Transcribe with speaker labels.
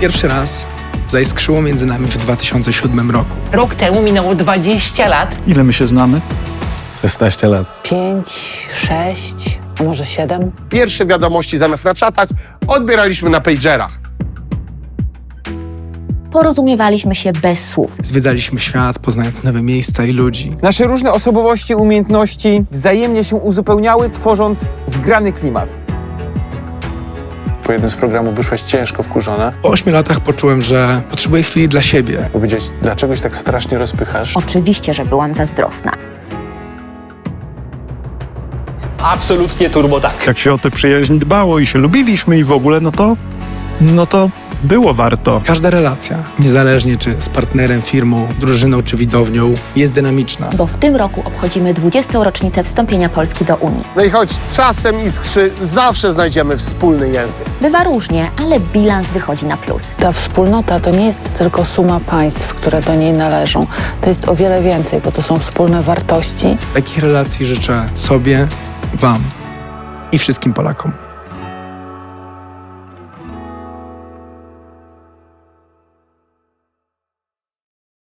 Speaker 1: Pierwszy raz zaiskrzyło między nami w 2007 roku.
Speaker 2: Rok temu minęło 20 lat.
Speaker 3: Ile my się znamy?
Speaker 4: 16 lat.
Speaker 5: Pięć, sześć, a może siedem?
Speaker 6: Pierwsze wiadomości zamiast na czatach odbieraliśmy na pagerach.
Speaker 7: Porozumiewaliśmy się bez słów.
Speaker 1: Zwiedzaliśmy świat, poznając nowe miejsca i ludzi.
Speaker 8: Nasze różne osobowości, umiejętności wzajemnie się uzupełniały, tworząc zgrany klimat.
Speaker 4: Po jednym z programów wyszłaś ciężko wkurzona,
Speaker 1: Po 8 latach poczułem, że potrzebuję chwili dla siebie.
Speaker 4: powiedziałeś, dlaczego się tak strasznie rozpychasz?
Speaker 7: Oczywiście, że byłam zazdrosna.
Speaker 9: Absolutnie turbo tak.
Speaker 3: Jak się o tę przyjaźń dbało i się lubiliśmy i w ogóle, no to, no to było warto.
Speaker 1: Każda relacja, niezależnie czy z partnerem, firmą, drużyną czy widownią, jest dynamiczna.
Speaker 7: Bo w tym roku obchodzimy 20. rocznicę wstąpienia Polski do Unii.
Speaker 6: No i choć czasem iskrzy, zawsze znajdziemy wspólny język.
Speaker 7: Bywa różnie, ale bilans wychodzi na plus.
Speaker 5: Ta wspólnota to nie jest tylko suma państw, które do niej należą. To jest o wiele więcej, bo to są wspólne wartości,
Speaker 1: Takich relacji życzę sobie, Wam i wszystkim Polakom.